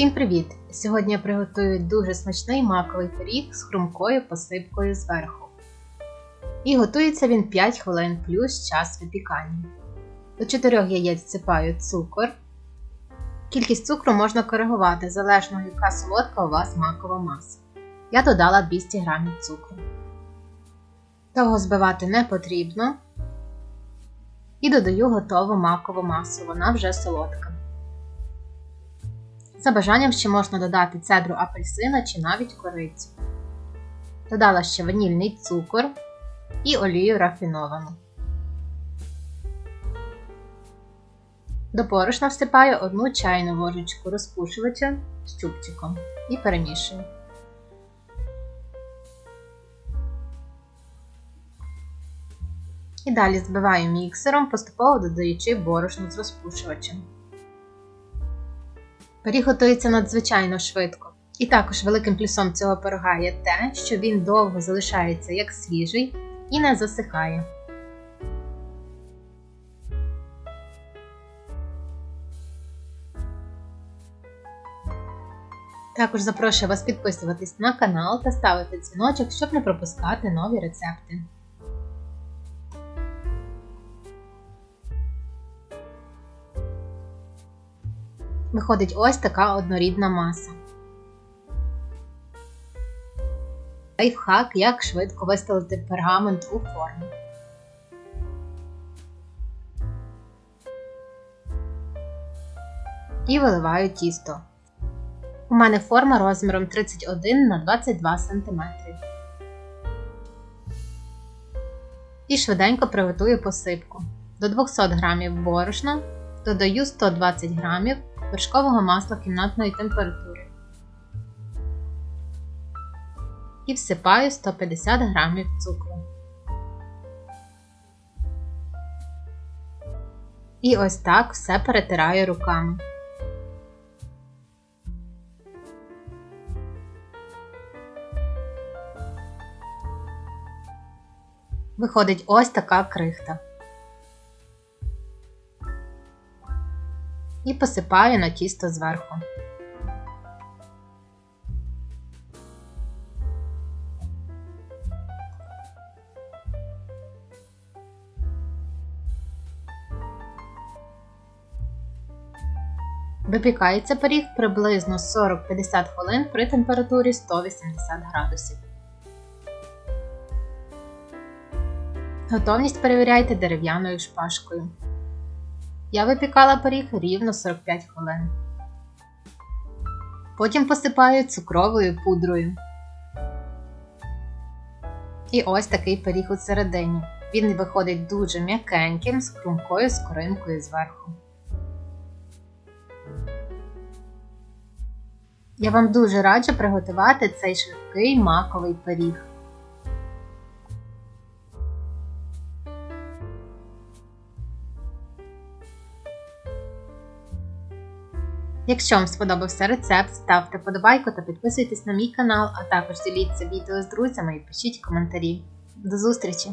Всім привіт! Сьогодні я приготую дуже смачний маковий пиріг з хрумкою посипкою зверху. І готується він 5 хвилин плюс час випікання. До 4 яєць всипаю цукор. Кількість цукру можна коригувати залежно яка солодка у вас макова маса. Я додала 200 г цукру. Того збивати не потрібно. І додаю готову макову масу, вона вже солодка. За бажанням ще можна додати цедру апельсина чи навіть корицю. Додала ще ванільний цукор і олію рафіновану. До борошна всипаю одну чайну ложечку розпушувача з чубчиком і перемішую. І далі збиваю міксером, поступово додаючи борошно з розпушувачем. Пиріг готується надзвичайно швидко. І також великим плюсом цього пирога є те, що він довго залишається як свіжий і не засихає. Також запрошую вас підписуватись на канал та ставити дзвіночок, щоб не пропускати нові рецепти. Виходить ось така однорідна маса. Лайфхак, як швидко виставити пергамент у форму. І виливаю тісто. У мене форма розміром 31 на 22 см. І швиденько приготую посипку. До 200 г борошна додаю 120 г вершкового масла кімнатної температури і всипаю 150 г цукру. І ось так все перетираю руками. Виходить ось така крихта. І посипаю на тісто зверху. Випікається пиріг приблизно 40-50 хвилин при температурі 180 градусів. Готовність перевіряйте дерев'яною шпажкою. Я випікала пиріг рівно 45 хвилин. Потім посипаю цукровою пудрою. І ось такий пиріг у середині. Він виходить дуже м'якеньким, з хрумкою скоринкою зверху. Я вам дуже раджу приготувати цей швидкий маковий пиріг. Якщо вам сподобався рецепт, ставте подобайку та підписуйтесь на мій канал, а також діліться відео з друзями і пишіть коментарі. До зустрічі!